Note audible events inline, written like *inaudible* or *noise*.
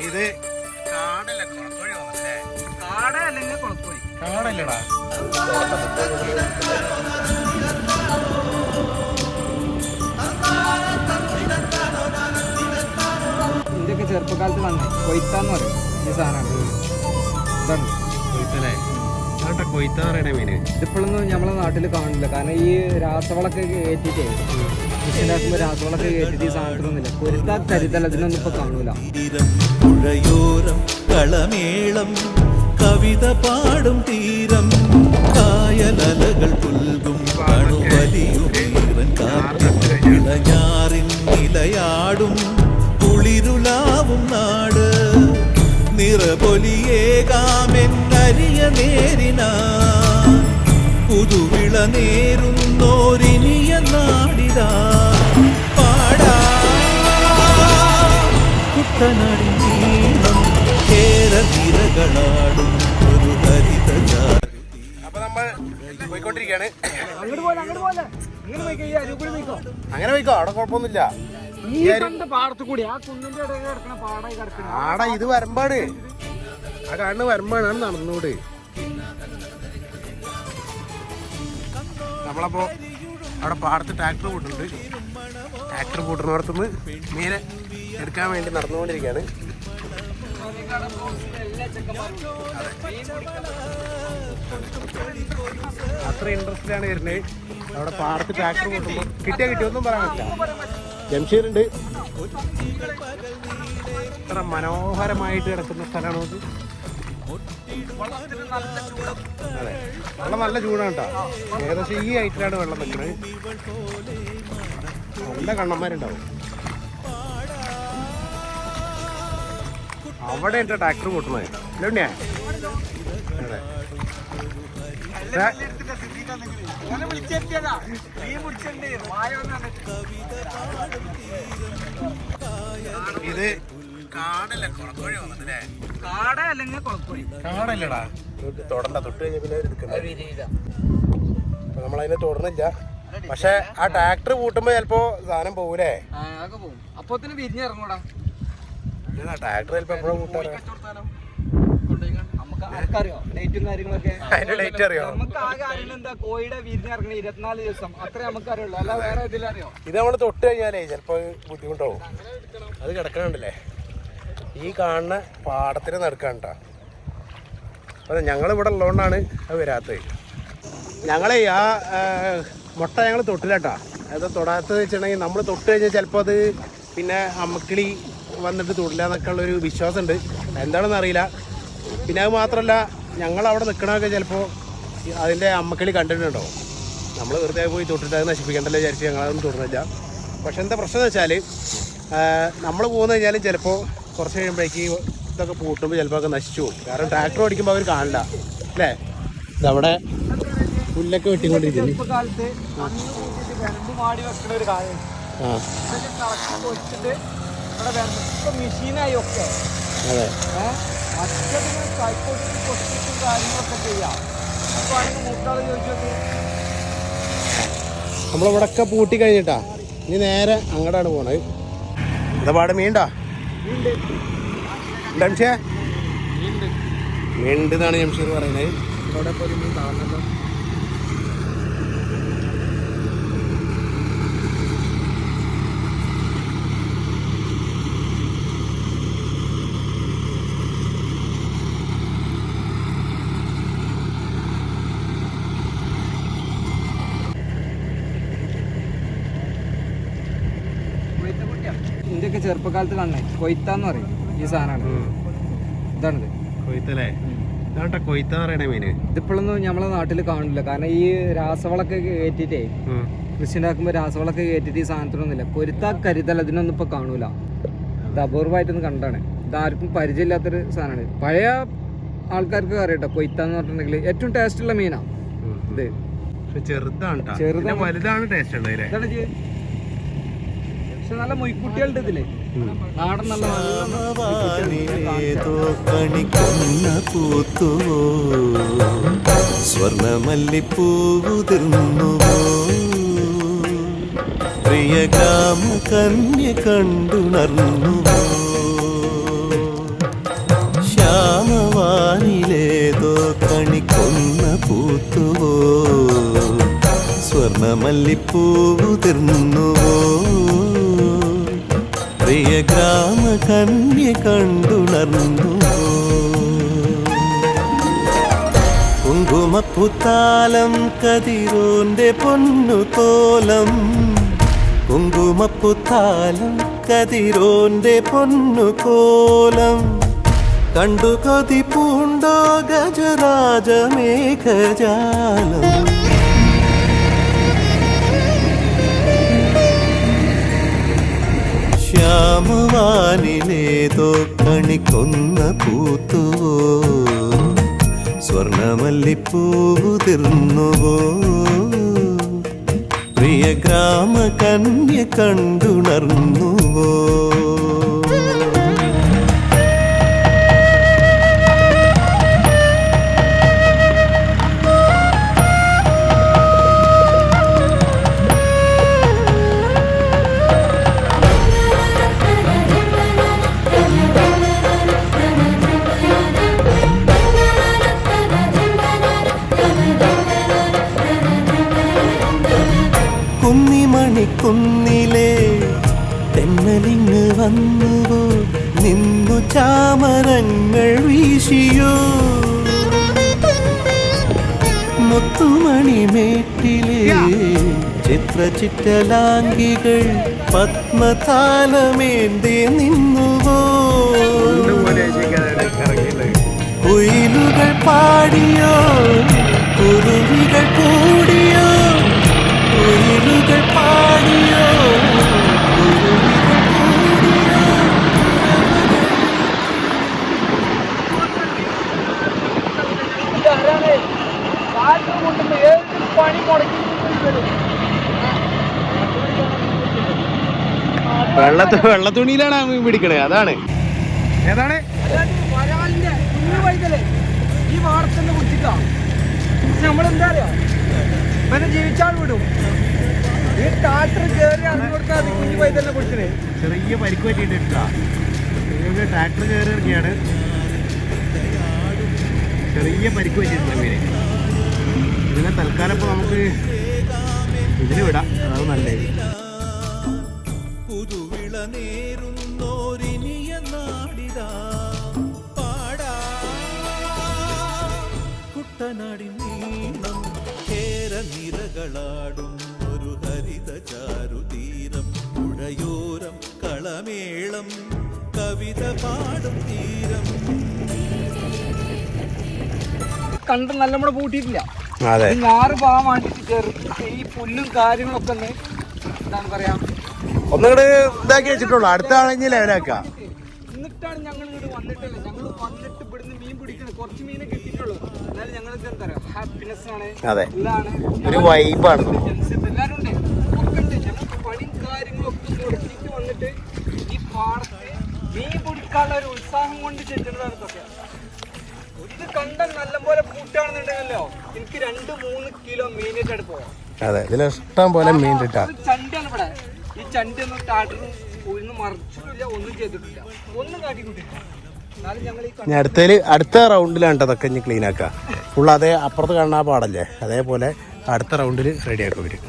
ഇത് കാടല്ല കാട അല്ലെങ്കിൽ കുളത്തോളി കാടല്ലടാ. ഇന്ത്യയ്ക്ക് ചെറുപ്പകാലത്ത് വന്നേ. കൊയ്ത്താന്ന് പറയും. ഈ സാധനമാണ്. ഇതാണ്. കൊയ്ത്തല്ലേ കേട്ടോ കൊയ്ത്താന്ന് പറയണേ മീന്. ഇതിപ്പോഴൊന്നും നമ്മളെ നാട്ടിൽ കാണില്ല കാരണം ഈ രാസവളൊക്കെ കയറ്റിട്ടേ കൃഷിണ്ടാക്കുമ്പോൾ കളമേളം കവിത പാടും തീരം കായലകൾ പുൽകും കണുവലിയുമീറൻ കാറ്റും ഇളഞ്ഞാറിൻ നിലയാടും കുളിരുലാവും നാട്. നിറപൊലിയേകാമെന്നരിയ നേരിനാ. പുതുവിള നേരുന്നോരിനിയ നാടിതാ. നീളം കേരനിരകളാടും ഒരു ഹരിത അപ്പൊ നമ്മൾ പോയിക്കൊണ്ടിരിക്കുകയാണ്. അങ്ങനെ പോയിക്കോ അവിടെ കുഴപ്പമൊന്നുമില്ല. ആടാ ഇത് വരമ്പാട്. ആ കാണുന്ന വരമ്പാണ് നടന്നൂട്. നമ്മളപ്പോ അവിടെ പാടത്ത് ട്രാക്ടർ പൂട്ടുണ്ട് ട്രാക്ടർ കൂട്ടുന്നോടത്തുനിന്ന് മീനെ എടുക്കാൻ വേണ്ടി നടന്നുകൊണ്ടിരിക്കുകയാണ്. അത്ര ഇൻട്രസ്റ്റിലാണ് വരുന്നത്. അവിടെ പാടത്ത് ട്രാക്ടർ കൂട്ടുമ്പോൾ കിട്ടിയാ കിട്ടിയ ഒന്നും പറയാൻ പറ്റില്ല. ജംഷീർ ഉണ്ട്. ഇത്ര മനോഹരമായിട്ട് കിടക്കുന്ന സ്ഥലമാണ് അത്. വെള്ളം നല്ല ചൂടാണ് കേട്ടോ. ഏകദേശം ഈ ഹൈറ്റിലാണ് വെള്ളം നിൽക്കുന്നത്. നല്ല കണ്ണന്മാരുണ്ടാവും. അവിടെ എന്റെ ട്രാക്ടർ പൊട്ടണേ? ഇല്ലേ ഇത് കാടല്ല? കുളക്കോഴി വന്നിട്ടല്ലേ കാട അല്ലെങ്കിൽ കുളത്തോളി കാടല്ലടാ തൊടണ്ട. തൊട്ട് കഴിഞ്ഞ പിന്നെ നമ്മളതിനെ തൊടണില്ല. പക്ഷെ ആ ട്രാക്ടർ കൂട്ടുമ്പോ ചിലപ്പോ സാധനം പോകൂലേ വിരിഞ്ഞിറങ്ങൂടാ. ട്രാക്ടർ ചിലപ്പോ എപ്പോഴും *laughs* അതിന്റെ ഡേറ്റ് അറിയോ? ഇത് നമ്മൾ തൊട്ട് കഴിഞ്ഞാലേ ചിലപ്പോ ബുദ്ധിമുട്ടാവും. അത് കിടക്കണുണ്ടല്ലേ? ഈ കാണുന്ന പാടത്തിന് നടക്കാണ് കേട്ടോ അതെ ഞങ്ങൾ ഇവിടെ ഉള്ളതുകൊണ്ടാണ് അത് വരാത്തത്. ഞങ്ങളെ ആ, മുട്ട ഞങ്ങൾ തൊട്ടില്ലാട്ടാ. അത് തൊടാത്തത് വെച്ചിട്ടുണ്ടെങ്കിൽ നമ്മൾ തൊട്ട് കഴിഞ്ഞാൽ ചിലപ്പോൾ അത് പിന്നെ അമ്മക്കിളി വന്നിട്ട് തൊടില്ല എന്നൊക്കെ ഉള്ളൊരു വിശ്വാസമുണ്ട് എന്താണെന്ന് അറിയില്ല. പിന്നെ അത് മാത്രമല്ല ഞങ്ങൾ അവിടെ നിൽക്കണമൊക്കെ ചിലപ്പോൾ അതിന്റെ അമ്മക്കിളി കണ്ടിട്ടുണ്ടോ? നമ്മൾ വെറുതെ പോയി തൊട്ടിട്ട് അത് നശിപ്പിക്കണ്ടല്ലോ വിചാരിച്ച് ഞങ്ങളതൊന്നും തൊടുന്നില്ല. പക്ഷെ എന്താ പ്രശ്നം എന്ന് വെച്ചാൽ നമ്മൾ പോകുന്ന കഴിഞ്ഞാലും ചിലപ്പോൾ കുറച്ച് കഴിയുമ്പോഴേക്ക് ഇതൊക്കെ പൂട്ടുമ്പോൾ ചിലപ്പോൾ ഒക്കെ നശിച്ചു പോകും. കാരണം ട്രാക്ടർ ഓടിക്കുമ്പോൾ അവർ കാണില്ല അല്ലേ? ഇതവിടെ പുല്ലൊക്കെ വെട്ടിക്കൊണ്ടിരിക്കുന്നു. മെഷീനായി ഒക്കെ. അതെ. മറ്റതിന് കാര്യങ്ങളൊക്കെ ചെയ്യാം. അതിന് നമ്മളിവിടൊക്കെ പൂട്ടി കഴിഞ്ഞിട്ടാ. ഇനി നേരെ അങ്ങോട്ടാണ് പോണത്. എന്താ പാട്? മീണ്ടാ? ജംഷേ? മീണ്ട് എന്നാണ് ജംഷീർ പറയുന്നത്. ഇവിടെ ഇന്ത്യയ്ക്ക് ചെറുപ്പകാലത്ത് കാണണേ. കൊയ്ത്താന്ന് പറയും. ഈ സാധനമാണ്. ഇതാണിത്. കൊയ്ത്തല്ലേ ഇതാണ്ടാ കൊയ്ത്താന്ന് പറയണേ മീന്. ഇതിപ്പോഴൊന്നും നമ്മളെ നാട്ടിൽ കാണില്ല കാരണം ഈ രാസവളൊക്കെ കയറ്റിട്ടേ കൃഷി ഉണ്ടാക്കുമ്പോൾ രാസവളൊക്കെ കയറ്റിട്ട് ഈ സാധനത്തിനൊന്നുമില്ല. പൊരുത്താ കരുതൽ അതിനൊന്നും ഇപ്പൊ കാണൂല. ഇത് അപൂർവമായിട്ടൊന്നും കണ്ടാണ്. ഇത് ആർക്കും പരിചയമില്ലാത്തൊരു സാധനമാണ്. പഴയ ആൾക്കാർക്ക് അറിയട്ടോ കൊയ്ത്താന്ന് പറഞ്ഞിട്ടുണ്ടെങ്കിൽ ഏറ്റവും ടേസ്റ്റ് ഉള്ള മീനാ. ഇത്. ചെറുതാണ്. ചെറുതാണ്. വലുതാണ് ടേസ്റ്റ് ഉള്ളത്. പക്ഷെ നല്ല മൊയ്ക്കുട്ടികളുടെ ഇതിൽ. നാടൻ നല്ല പൂത്തുവോ സ്വർണമല്ലിപ്പൂതിർന്നുവോ പ്രിയകാമ കന്യ കണ്ടുണർന്നുവോ? ശ്യാമവാനിലേതോ കണിക്കൊന്ന പൂത്തുവോ? സ്വർണമല്ലിപ്പൂതിർന്നുവോ ഗ്രാമ കന്യ കണ്ടുണർന്നു. കുങ്കുമപ്പുത്താലം കതിരോന്റെ പൊന്നു കോലം കുങ്കുമപ്പുത്താലം കതിരോന്റെ പൊന്നു കോലം. കണ്ടു കൊതി പൂണ്ടോ ഗജരാജ മേഘജാലം ശ്യാമവാനിലേതോ കണിക്കൊന്ന പൂത്തുവോ? സ്വർണമല്ലിപ്പൂതിർന്നുവോ പ്രിയ ഗ്രാമ കന്യ കണ്ടുണർന്നുവോ? കുന്നിമണിക്കുന്നിലെ തെന്നലിങ് വന്നുവോ? നിന്നു ചാമരങ്ങൾ വീശിയോ? മുത്തുമണിമേട്ടിലെ ചിത്രചിറ്റലാംഗികൾ പത്മതാലമേന്തി നിന്നുവോ? കുയിലുകൾ പാടിയോ? കുരുവികൾ കൂടിയോ? വെള്ളത്ത് വെള്ള തുണിയിലാണ് മീൻ പിടിക്കണേ അതാണ്. ഏതാണ്? ഈ വാർത്തന്നെ നമ്മളെന്താ അറിയാ? ഇവനെ ജീവിച്ചാൽ വിടും. ഈ ട്രാക്ടർ കയറി അറിഞ്ഞു കൊടുത്താൽ അത് കുഞ്ഞു വൈകലിനെ കൊടുത്തിനെ ചെറിയ പരിക്ക് പറ്റിയിട്ടാ ട്രാക്ടർ കയറി ഇറങ്ങിയാണ്. ചെറിയ പരിക്ക് പറ്റിയിട്ടുണ്ട് മീന് ഇതിനെ തൽക്കാലം ഇപ്പൊ നമുക്ക് ഇതിന് വിടാം. അതാവും നല്ലത്. പുതുവിള നിരകളാടും ഒരു ഹരിത ചാരുതീരം പുഴയോരം കളമേളം കവിത പാടും തീരം. കണ്ട് നല്ല നമ്മുടെ പൂട്ടിയിട്ടില്ല. ഞാറ് പോകാൻ വേണ്ടിട്ട് ചെറു ഈ പുല്ലും കാര്യങ്ങളൊക്കെ ഒന്ന് എന്താണ് പറയാ? ഒന്നുകൂടെ ഇതാക്കി വെച്ചിട്ടുള്ളൂ. അടുത്താണെങ്കിൽ ലെവലാക്കാം. എന്നിട്ടാണ് ഞങ്ങൾ ഇങ്ങോട്ട് വന്നിട്ടില്ല ഞങ്ങൾ വന്നിട്ട് ഇവിടുന്ന് മീൻ പിടിക്കുന്നത് കുറച്ച് മീനെ അതെ. ഒരു വൈബാണ് മീൻ പിടിക്കാനുള്ള ഒരു ഉത്സാഹം കൊണ്ട് ചെല്ലുന്നതാണ് ഇതൊക്കെ ഇത് കണ്ട നല്ലപോലെ പൂട്ടാണെന്നുണ്ടെങ്കിലോ എനിക്ക് രണ്ട് മൂന്ന് കിലോ മീനായിട്ട് അതെ ഇതിൽ ഇഷ്ടം പോലെ മീൻ കിട്ടാ ചണ്ടിയാണ് ഇവിടെ. ഈ ചണ്ടി ഒന്നും ടാട്ടറും ഉഴുന്ന് മറിച്ചിട്ടില്ല ഒന്നും ചെയ്തിട്ടില്ല. ഒന്നും കാട്ടിക്കൂട്ടില്ല. ഇനി അടുത്തതിൽ അടുത്ത റൗണ്ടിലാണ് അതൊക്കെ ഇനി ക്ലീൻ ആക്കുക. ഫുൾ അതേ അപ്പുറത്ത് കാണാൻ പാടല്ലേ? അതേപോലെ അടുത്ത റൗണ്ടിൽ റെഡി ആക്കും വരും